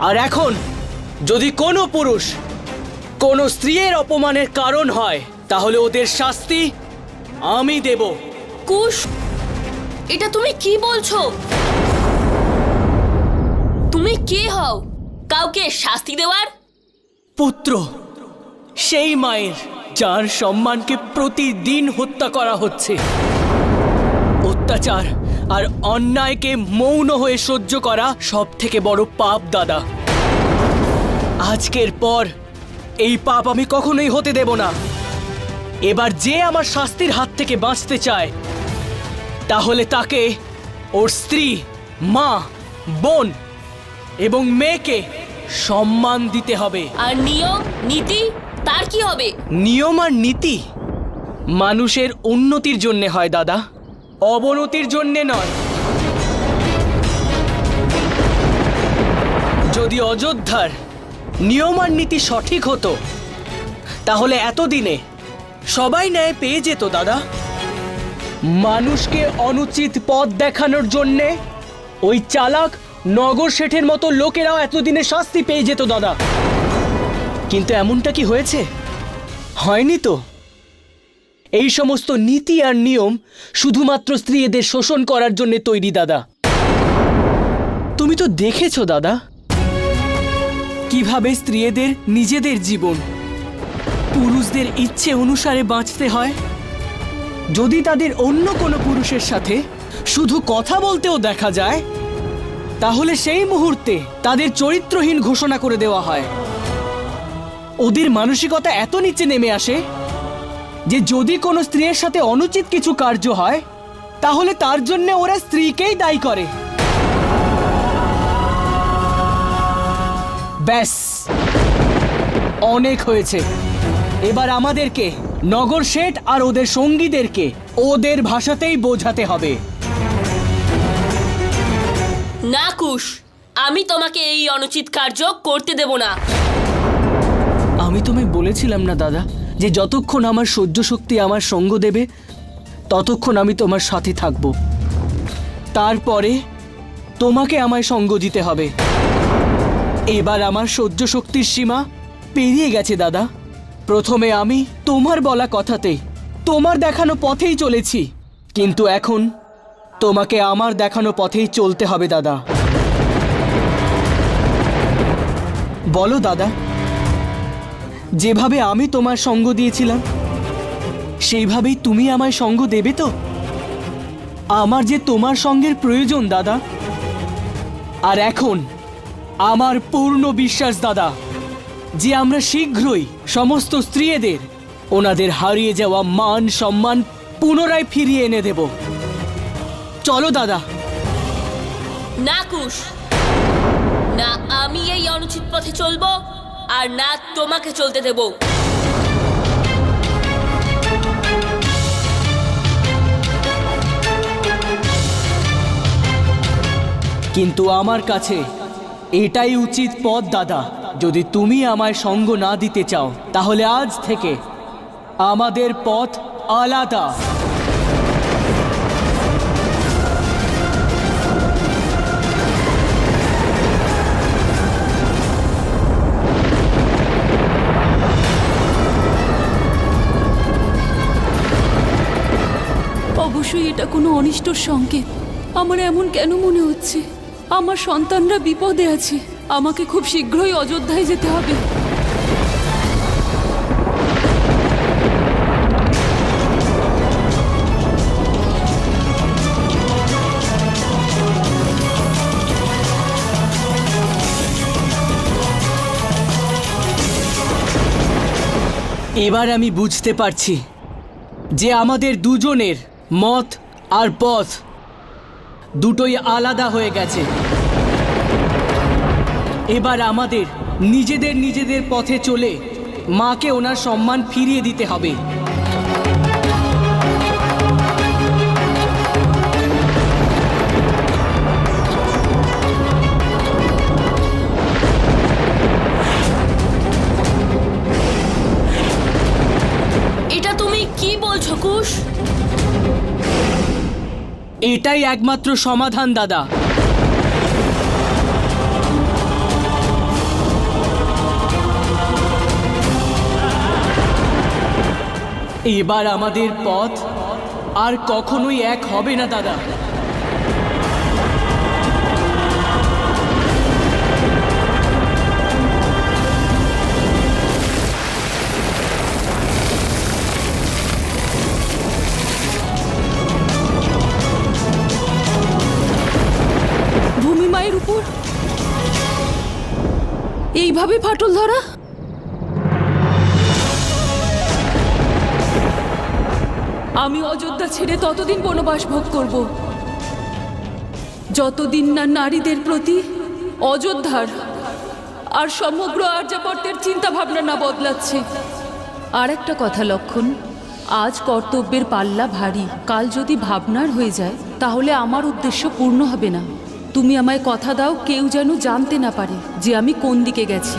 আর এখন যদি কোনো পুরুষ কোনো স্ত্রীর অপমানের কারণ হয় তাহলে ওদের শাস্তি আমি দেব। কুশ এটা তুমি কি বলছো? তুমি কে হও? কাউকে শাস্তি দেওয়ার? পুত্র সেই মায়ের যার সম্মানকে প্রতিদিন হত্যা করা হচ্ছে। অত্যাচার আর অন্যায়কে মৌন হয়ে সহ্য করা সব থেকে বড় পাপ দাদা। আজকের পর এই পাপ আমি কখনোই হতে দেব না। এবার যে আমার শাস্তির হাত থেকে বাঁচতে চায় তাহলে তাকে ওর স্ত্রী মা বোন এবং মেয়েকে সম্মান দিতে হবে। আর নিয়ম নীতি তার কি হবে? নিয়ম আর নীতি মানুষের উন্নতির জন্যে হয় দাদা। অবনতির জন্যে নয়। যদি অযোধ্যার নিয়ম আর নীতি সঠিক হতো, তাহলে এতদিনে সবাই ন্যায় পেয়ে যেত, দাদা। মানুষকে অনুচিত পথ দেখানোর জন্যে ওই চালাক নগর শেঠের মতো লোকেরাও এতদিনে শাস্তি পেয়ে যেত, দাদা। কিন্তু এমনটা কি হয়েছে? হয়নি তো। এই সমস্ত নীতি আর নিয়ম শুধুমাত্র স্ত্রীদের শোষণ করার জন্য তৈরি, দাদা। তুমি তো দেখেছ, দাদা, কীভাবে স্ত্রীদের নিজেদের জীবন পুরুষদের ইচ্ছে অনুসারে বাঁচতে হয়। যদি তাদের অন্য কোনো পুরুষের সাথে শুধু কথা বলতেও দেখা যায়, তাহলে সেই মুহূর্তে তাদের চরিত্রহীন ঘোষণা করে দেওয়া হয়। ওদের মানসিকতা এত নিচে নেমে আসে যে যদি কোনো স্ত্রীর সাথে অনুচিত কিছু কার্য হয় তাহলে তার জন্য ওরা স্ত্রীকেই দায়ী করে। ব্যাস। অনেক হয়েছে। এবার আমাদেরকে নগর শেঠ আর ওদের সঙ্গীদেরকে ওদের ভাষাতেই বোঝাতে হবে। না কুশ আমি তোমাকে এই অনুচিত কার্য করতে দেব না। আমি তোমায় বলেছিলাম না দাদা। যে যতক্ষণ আমার সহ্য শক্তি আমার সঙ্গ দেবে, ততক্ষণ আমি তোমার সাথে থাকব। তারপরে তোমাকে আমায় সঙ্গ দিতে হবে। এবার আমার সহ্য শক্তির সীমা পেরিয়ে গেছে, দাদা। প্রথমে আমি তোমার বলা কথাতেই তোমার দেখানো পথেই চলেছি, কিন্তু এখন তোমাকে আমার দেখানো পথেই চলতে হবে, দাদা। বলো, দাদা। যেভাবে আমি তোমার সঙ্গ দিয়েছিলাম, সেইভাবেই তুমি আমায় সঙ্গ দেবে তো? আমার যে তোমার সঙ্গের প্রয়োজন, দাদা। আর এখন, আমার পূর্ণ বিশ্বাস, দাদা, যে আমরা শীঘ্রই সমস্ত স্ত্রীদের, ওনাদের হারিয়ে যাওয়া মান, সম্মান পুনরায় ফিরিয়ে এনে দেব। চলো, দাদা। না কুশ, না আমি এই অনুচিত পথে চলবো। আর না তোমাকে চলতে দেব। কিন্তু আমার কাছে এটাই উচিত পথ, দাদা। যদি তুমি আমায় সঙ্গ না দিতে চাও, তাহলে আজ থেকে আমাদের পথ আলাদা। অবশ্যই এটা কোনো অনিষ্টর সংকেত। আমার এমন কেন মনে হচ্ছে? আমার সন্তানরা বিপদে আছে। আমাকে খুব শীঘ্রই অযোধ্যায় যেতে হবে। এবার আমি বুঝতে পারছি যে আমাদের দুজনের মত আর পথ দুটোই আলাদা হয়ে গেছে। এবার আমাদের নিজেদের নিজেদের পথে চলে মাকে ওনার সম্মান ফিরিয়ে দিতে হবে। এটাই একমাত্র সমাধান দাদা। এবার আমাদের পথ আর কখনোই এক হবে না দাদা। এইভাবে ফাটল ধরা? আমি অযোধ্যা ছেড়ে ততদিন বনবাস ভোগ করব। যতদিন না নারীদের প্রতি অযোধ্যার আর সমগ্র আর্যাবর্তের চিন্তা ভাবনা না বদলাচ্ছে। আর একটা কথা লক্ষণ, আজ কর্তব্যের পাল্লা ভারী। কাল যদি ভাবনার হয়ে যায়, তাহলে আমার উদ্দেশ্য পূর্ণ হবে না। তুমি আমায় কথা দাও, কেউ যেন জানতে না পারে যে আমি কোন দিকে গেছি।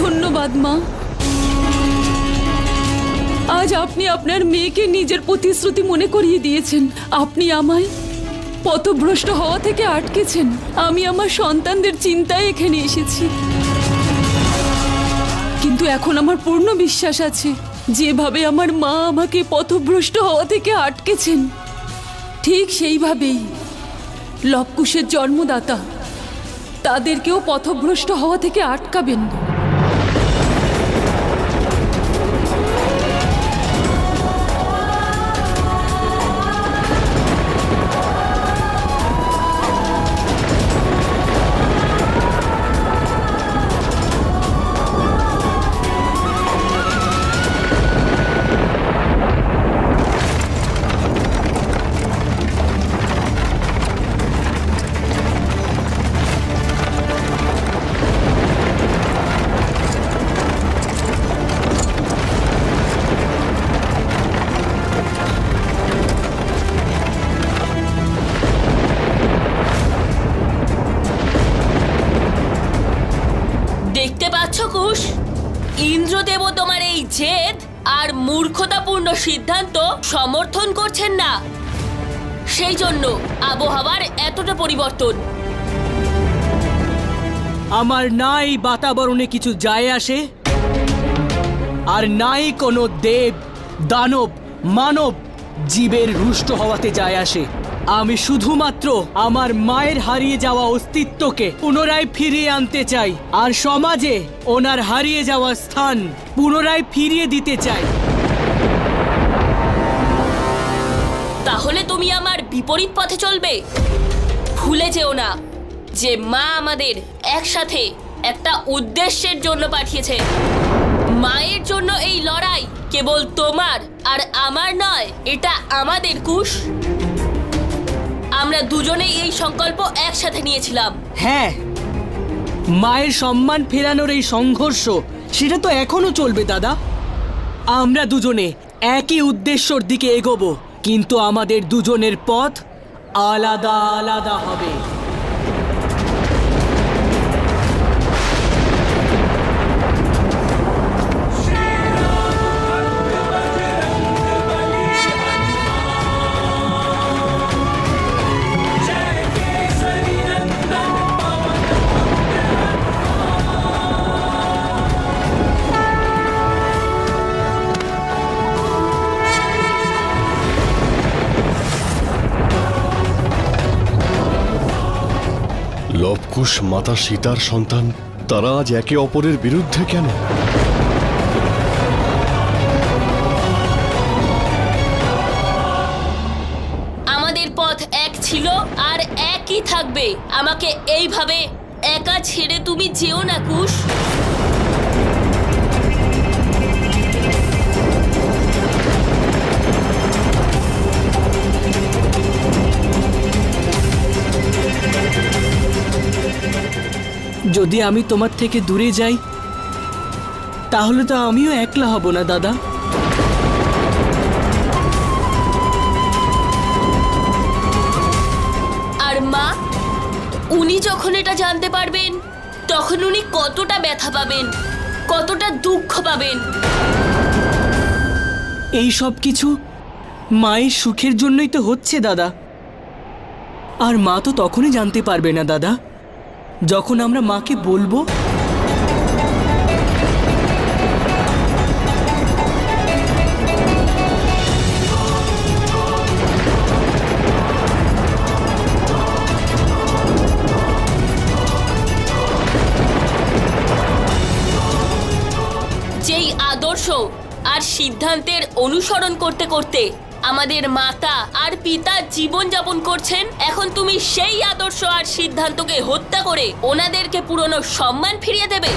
ধন্যবাদ, মা। আজ আপনি আপনার মেয়েকে নিজের প্রতিশ্রুতি মনে করিয়ে দিয়েছেন। আপনি আমায় পথভ্রষ্ট হওয়া থেকে আটকেছেন। আমি আমার সন্তানদের চিন্তায় এখানে এসেছি। কিন্তু এখন আমার পূর্ণ বিশ্বাস আছে। যেভাবে আমার মা আমাকে পথভ্রষ্ট হওয়া থেকে আটকেছেন, ঠিক সেইভাবেই লবকুশের জন্মদাতা তাদেরকেও পথভ্রষ্ট হওয়া থেকে আটকাবেন। দেখতে সিদ্ধান্ত সমর্থন করছেন না। সেই জন্য আবহাওয়ার এতটা পরিবর্তন। আমার নাই বাতাবরণে কিছু যায় আসে, আর নাই কোনো দেব, দানব, মানব জীবের রুষ্ট হওয়াতে যায় আসে। আমি শুধুমাত্র আমার মায়ের হারিয়ে যাওয়া অস্তিত্বকে পুনরায় ফিরিয়ে আনতে চাই, আর সমাজে ওনার হারিয়ে যাওয়া স্থান পুনরায় ফিরিয়ে দিতে চাই। তাহলে তুমি আমার বিপরীত পথে চলবে। ভুলে যেও না যে মা আমাদের একসাথে একটা উদ্দেশ্যের জন্য পাঠিয়েছে। মায়ের জন্য এই লড়াই কেবল তোমার আর আমার নয়, এটা আমাদের কুশ। আমরা দুজনেই এই সংকল্প একসাথে নিয়েছিলাম। হ্যাঁ মায়ের সম্মান ফেরানোর এই সংঘর্ষ, সেটা তো এখনও চলবে, দাদা। আমরা দুজনে একই উদ্দেশ্যর দিকে এগোবো। কিন্তু আমাদের দুজনের পথ আলাদা আলাদা হবে। লবকুশ মাতা সীতার সন্তান, তারা আজ একে অপরের বিরুদ্ধে কেন? আমাদের পথ এক ছিল আর একই থাকবে। আমাকে এইভাবে একা ছেড়ে তুমি যেও না, কুশ। যদি আমি তোমার থেকে দূরে যাই তাহলে তো আমিও একলা হব না দাদা। আর মা উনি যখন এটা জানতে পারবেন তখন উনি কতটা ব্যথা পাবেন কতটা দুঃখ পাবেন। এই সব কিছু মায়ের সুখের জন্যই তো হচ্ছে দাদা। আর মা তো তখনই জানতে পারবে না দাদা। যখন আমরা মাকে বলব যেই আদর্শ আর সিদ্ধান্তের অনুসরণ করতে করতে আমাদের মাতা আর পিতা জীবন যাপন করছেন। এখন তুমি সেই আদর্শ আর সিদ্ধান্তকে হত্যা করে ওনাদেরকে পুরনো সম্মান ফিরিয়ে দেবে।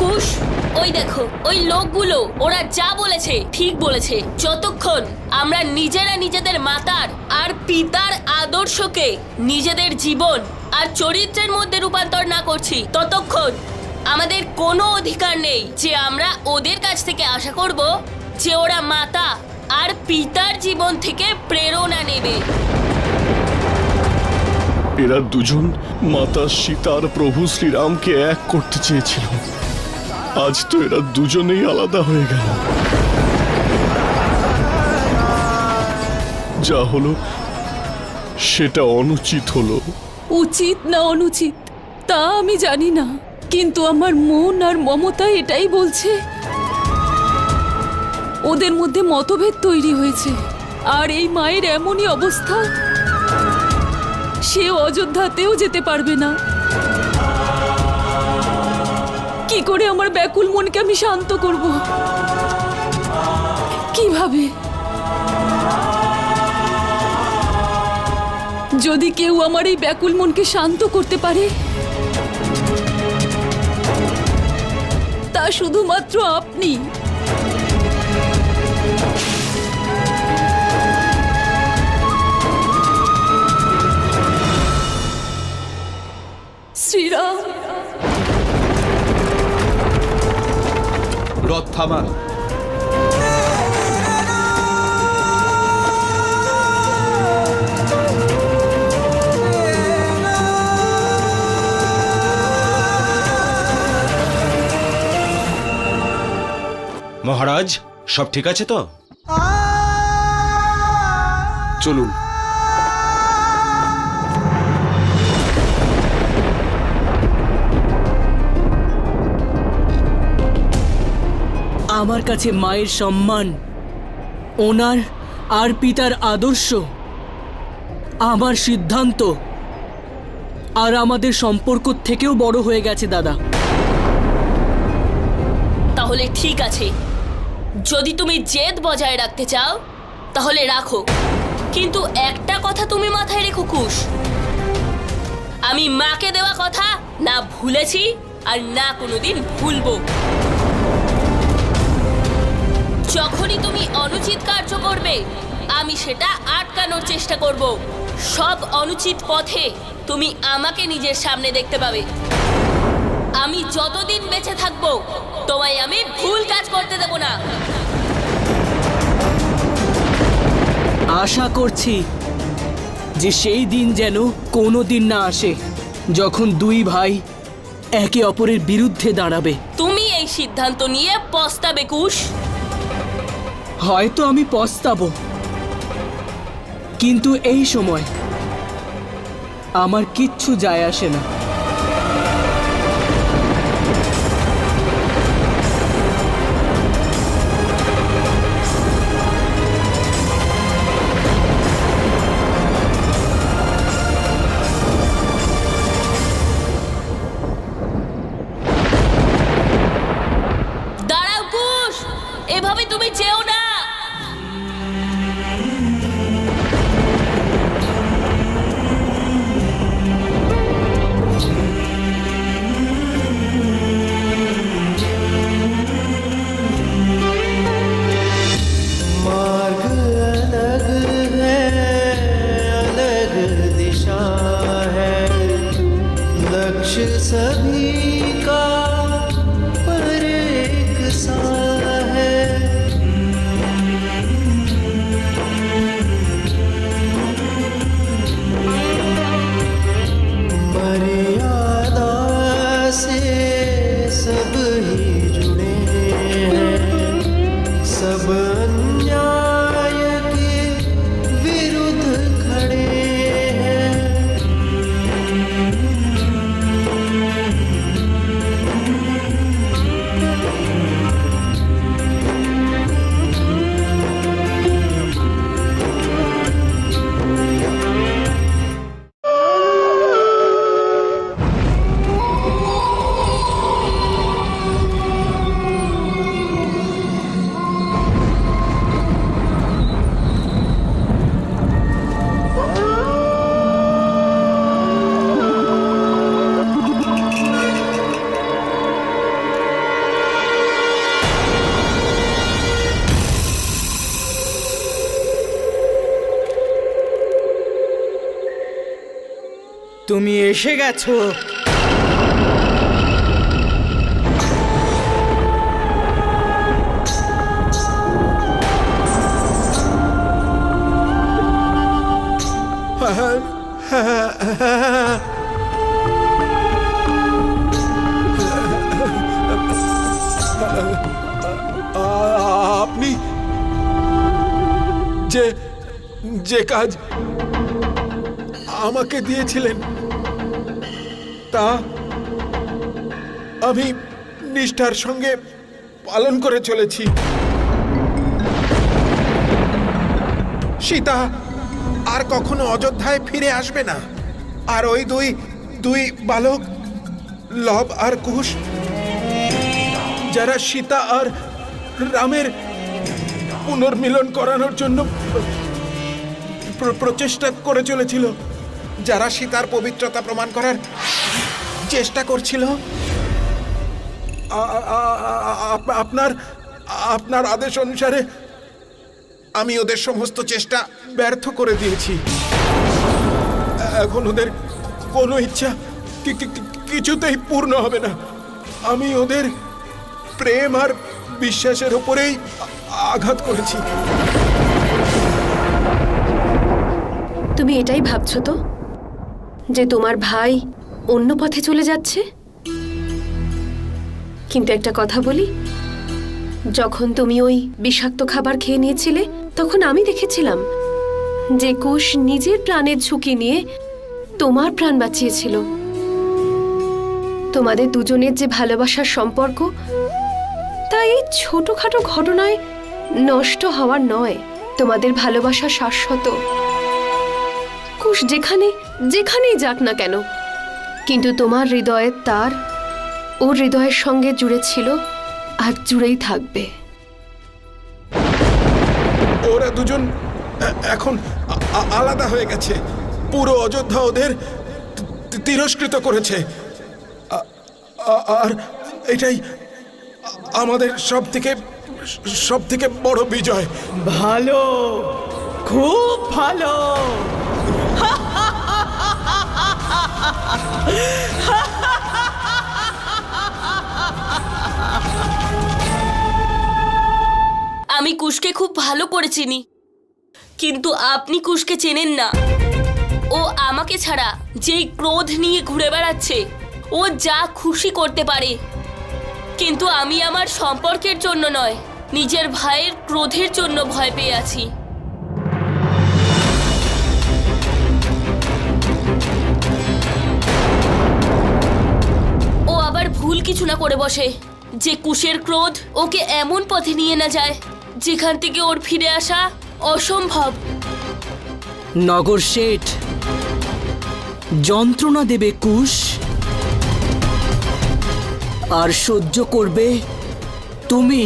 কুশ, ওই দেখো, ওই লোকগুলো, ওরা যা বলেছে, ঠিক বলেছে। যতক্ষণ আমরা নিজেরা নিজেদের মাতার আর পিতার আদর্শকে নিজেদের জীবন আর চরিত্রের মধ্যে রূপান্তর না করছি, ততক্ষণ আমাদের কোনো অধিকার নেই যে আমরা ওদের কাছ থেকে আশা করব যে ওরা মাতা আর পিতার জীবন থেকে প্রেরণা নেবে। এরা দুজন মাতা সীতা আর প্রভু শ্রীরামকে এক করতে চেয়েছিল। আজ তো এরা দুজনেই আলাদা হয়ে গেল। যা হলো সেটা অনুচিত হলো। উচিত না অনুচিত তা আমি জানি না। কিন্তু আমার মন আর মমতা এটাই বলছে ওদের মধ্যে মতভেদ তৈরি হয়েছে। আর এই মায়ের এমনই অবস্থা, সে অযোধ্যাতেও যেতে পারবে না। কি করে আমার ব্যাকুল মনকে আমি শান্ত করব? কীভাবে? যদি কেউ আমার এই ব্যাকুল মনকে শান্ত করতে পারে, তা শুধুমাত্র আপনি। শ্রীরাম রথ থামান। মহারাজ সব ঠিক আছে তো? চলুন। আমার কাছে মায়ের সম্মান, ওনার আর পিতার আদর্শ, আমার সিদ্ধান্ত, আর আমাদের সম্পর্ক থেকেও বড় হয়ে গেছে, দাদা। তাহলে ঠিক আছে। যদি তুমি জেদ বজায় রাখতে চাও, তাহলে রাখো। কিন্তু একটা কথা তুমি মাথায় রেখো, কুশ। আমি মাকে দেওয়া কথা না ভুলেছি আর না কোনোদিন ভুলবো। অনুচিত কার্য করবে। আমি সেটা আটকানোর চেষ্টা করব। সব অনুচিত পথে তুমি আমাকে নিজের সামনে দেখতে পাবে। আমি যতদিন বেঁচে থাকব তোমায় আমি ভুল কাজ করতে দেব না। আশা করছি যে সেই দিন যেন কোনো দিন না আসে যখন দুই ভাই একে অপরের বিরুদ্ধে দাঁড়াবে। তুমি এই সিদ্ধান্ত নিয়ে পস্তাবে কুশ। হয়তো আমি পস্তাব। কিন্তু এই সময় আমার কিচ্ছু যায় আসে না। তুমি এসে গেছো। আপনি যে যে কাজ আমাকে দিয়েছিলেন। তা আমি নিষ্ঠার সঙ্গে পালন করে চলেছি। সীতা আর কখনো অযোধ্যায় ফিরে আসবে না। আর ওই দুই দুই বালক, লব আর কুশ, যারা সীতা আর রামের পুনর্মিলন করানোর জন্য প্র- প্রচেষ্টা করে চলেছিল। যারা সীতার পবিত্রতা প্রমাণ করার চেষ্টা করছিল আপনার আপনার আদেশ অনুসারে আমি ওদের সমস্ত চেষ্টা ব্যর্থ করে দিয়েছি। এখন ওদের কোনো ইচ্ছা কিছুতেই পূর্ণ হবে না। আমি ওদের প্রেম আর বিশ্বাসের উপরেই আঘাত করেছি। তুমি এটাই ভাবছ তো? যে তোমার ভাই অন্য পথে চলে যাচ্ছে? কিন্তু একটা কথা বলি, যখন তুমি ওই বিষাক্ত খাবার খেয়ে নিয়েছিলে, তখন আমি দেখেছিলাম যে কুশ নিজের প্রাণের ঝুঁকি নিয়ে তোমার প্রাণ বাঁচিয়েছিল। তোমাদের দুজনের যে ভালোবাসার সম্পর্ক, তা এই ছোটখাটো ঘটনায় নষ্ট হওয়ার নয়। তোমাদের ভালোবাসা শাশ্বত। কুশ যেখানে যেখানেই যাক না কেন কিন্তু তোমার হৃদয়ের তার ওর হৃদয়ের সঙ্গে জুড়ে ছিল আর জুড়েই থাকবে। ওরা দুজন এখন আলাদা হয়ে গেছে। পুরো অযোধ্যা ওদের তিরস্কৃত করেছে। আর এটাই আমাদের সব থেকে সব থেকে বড় বিজয়। ভালো খুব ভালো। আমি কুশকে খুব ভালো করে চিনি, কিন্তু আপনি কুশকে চেনেন না। ও আমাকে ছাড়া যেই ক্রোধ নিয়ে ঘুরে বেড়াচ্ছে, ও যা খুশি করতে পারে। কিন্তু আমি আমার সম্পর্কের জন্য নয়, নিজের ভাইয়ের ক্রোধের জন্য ভয় পেয়ে আছি। কিছু না করে বসে। যে কুশের ক্রোধ ওকে এমন পথে নিয়ে না যায়, যেখান থেকে ওর ফিরে আসা অসম্ভব। নগর শেঠ, যন্ত্রণা দেবে কুশ, আর সহ্য করবে তুমি।